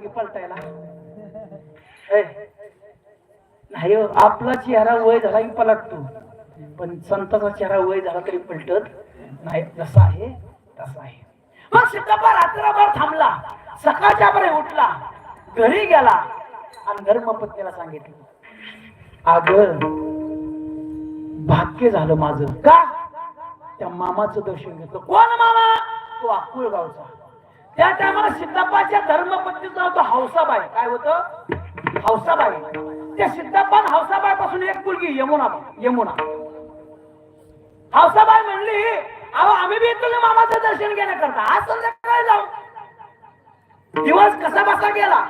मूर्तीसारखी पलटायला? नाही हो, आपला चेहरा वय झाला की पलटतो. पण संताचा चेहरा वय झाला तरी पलटत नाही. जसा आहे तसा आहे. मग सिद्धप्पा रात्रभर थांबला. सकाळच्या बरे उठला. घरी गेला. आणि धर्मपत्नीला सांगितलं. अग भाग्य झालं माझं. का? त्या मामाचं दर्शन घेतलं. कोण मामा? तो अक्कुळ गावचा. त्या टायमाला सिद्धप्पाच्या धर्मपत्नीच नाव होतं हौसाबाई. काय होतं? हौसाबाई. त्या सिद्धप्पा हौसाबाई पासून एक मुलगी यमुना यमुना. हौसाबाई म्हणली अहो आम्ही बी तुम्ही मामाचं दर्शन घेण्याकरता. आज संध्याकाळी जाऊ. दिवस कसा बसा गेला?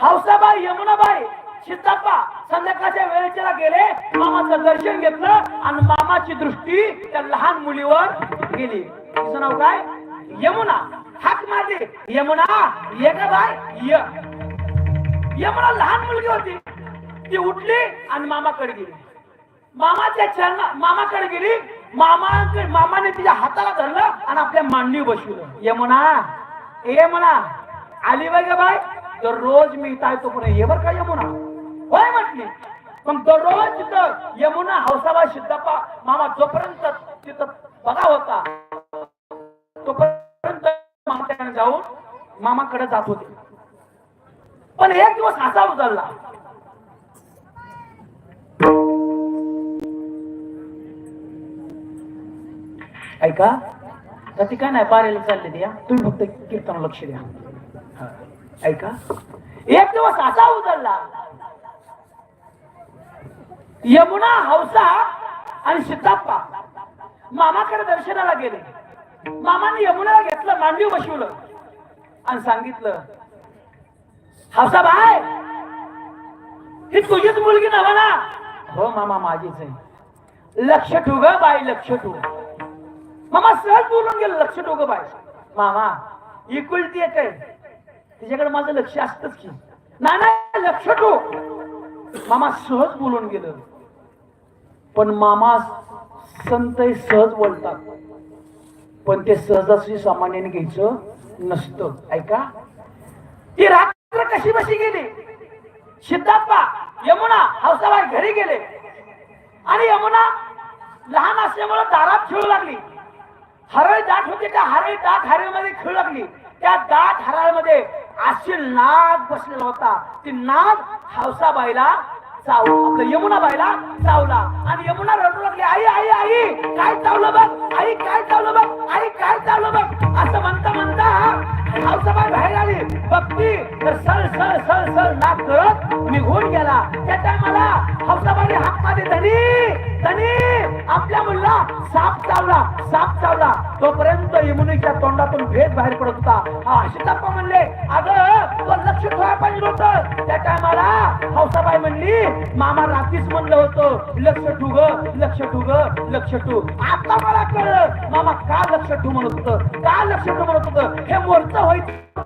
हौसाबाई यमुनाबाई सिद्धप्पा संध्याकाळच्या वेळेला गेले मामाचं दर्शन घेतलं आणि मामाची दृष्टी त्या लहान मुलीवर गेली. तिचं नाव काय? यमुना हाक मारली. यमुना ये का बाय? य. यमुना लहान मुलगी होती. ती उठली आणि मामाकडे गेली. मामाच्या चरण मामाकडे गेली. मामा मामाने तिच्या हाताला धरलं आणि आपल्या मांडली बसवलं. यमुना ए म्हणा आली बाय ग बाय? दररोज मी इथं येतो तोपर्यंत ये बर का यमुना? होय म्हटली. पण दररोज तिथं यमुना हौसाबा सिद्धप्पा मामा जोपर्यंत तिथं बघा होता मामाकडे जात होते. पण एक दिवस असा उचलला ऐका तर ती काय नाही पारायला चालले द्या तुम्ही फक्त कीर्तन लक्ष द्या. ऐका एक दिवस असा उचलला यमुना हौसा आणि सिद्धाप्पा मामाकडे दर्शनाला गेले. मामाने यमुनाला घेतलं मांडीव बसवलं. आणि सांगितलं हसा बाय ही तुझीच मुलगी नव्हे ना हो मामा माझीच आहे. लक्ष ठेव ग बाय लक्ष ठेव. मामा सहज बोलून गेलं लक्ष ठेव ग बाय मामा इकुलती येते आहे. तिच्याकडे माझं लक्ष असतच की. ना नाही लक्ष ठेव. मामा सहज बोलून गेलं. पण मामा संत सहज बोलतात. पण ते सहजासहजी सामान्याने घ्यायचं नसतं. ऐका? ती रात्र कशी बशी गेली? सिद्धाप्पा यमुना हौसाबाई घरी गेले. आणि यमुना लहान असल्यामुळे दारात खेळू लागली. हरळ दाट होती त्या हरळ दाट हरळमध्ये खेळू लागली. त्या दाट हरळमध्ये अशी नाग बसलेला होता. ती नाग हौसाबाईला चावला. यमुना बाईला चावला. आणि यमुना रडू लागली आई आई आई काय चावलं बघ? त्या टायमाला हाक मारली. धनी धनी आपल्या मुलला साप चावला साप चावला. तोपर्यंत यमुनेच्या तोंडातून भेद बाहेर पडत होता. हा शिताप्पा म्हणले अगं तो लक्ष ठेवा पाहिजे होतं त्या टायमाला हौसाबाई म्हणली मामा रात्रीच म्हणलं होतं लक्ष ठेवू ग लक्ष ठेवू ग लक्ष ठू आता मला कळलं मामा का लक्ष ठू म्हणत होतं? का लक्ष ठू म्हणत होतं? हे मोरचं व्हायचं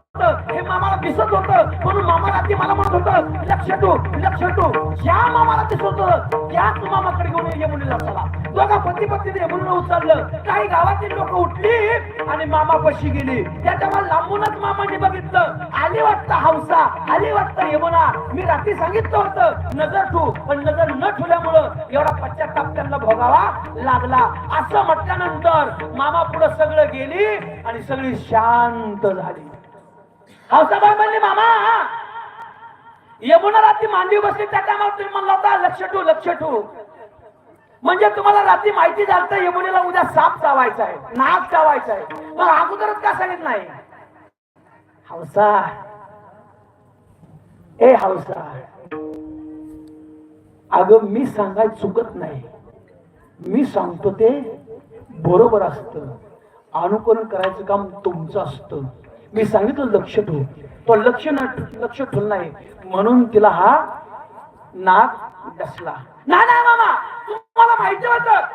हे मामाला दिसत होतं. म्हणून मामा रात्री मला म्हणत होतं लक्ष ठेव लक्ष ठेव. ज्या मामाला दिसत होतं त्याच मामाकडे घेऊन यमुनीला चला दोघा पती पत्नीने यमुनेला उचललं. काही गावातील लोक उठली आणि मामा पशी गेली. त्याच्या मला लांबूनच मामाने बघितलं. आली वाटतं हौसा आली वाटतं यमुना मी रात्री सांगितलं होतं नजर ठू पण नजर न ठेवल्यामुळं एवढा पश्चाताप त्यांना भोगावा लागला. असं म्हटल्यानंतर मामा पुढे सगळं गेली आणि सगळी शांत झाली. हौसाबाई म्हणले मामा. यमुना रात्री मांडवी बसली त्या टायमाला तुम्ही म्हणला होता लक्ष ठेवू लक्ष ठेवू. म्हणजे तुम्हाला रात्री माहिती झालं तर यमुनेला उद्या साप चावायचा आहे नाग चावायचा आहे. मग अगोदरच का सांगित नाही? हौसा ए हौसा अगं मी सांगाय चुकत नाही. मी सांगतो ते बरोबर असतं. अनुकरण करायचं काम तुमचं असतं. मी सांगितलं लक्ष ठेवू. तो लक्ष न लक्ष ठेवलं नाही. म्हणून तिला हा नाक डसला ना ना मामा तुम्हाला माहिती होतं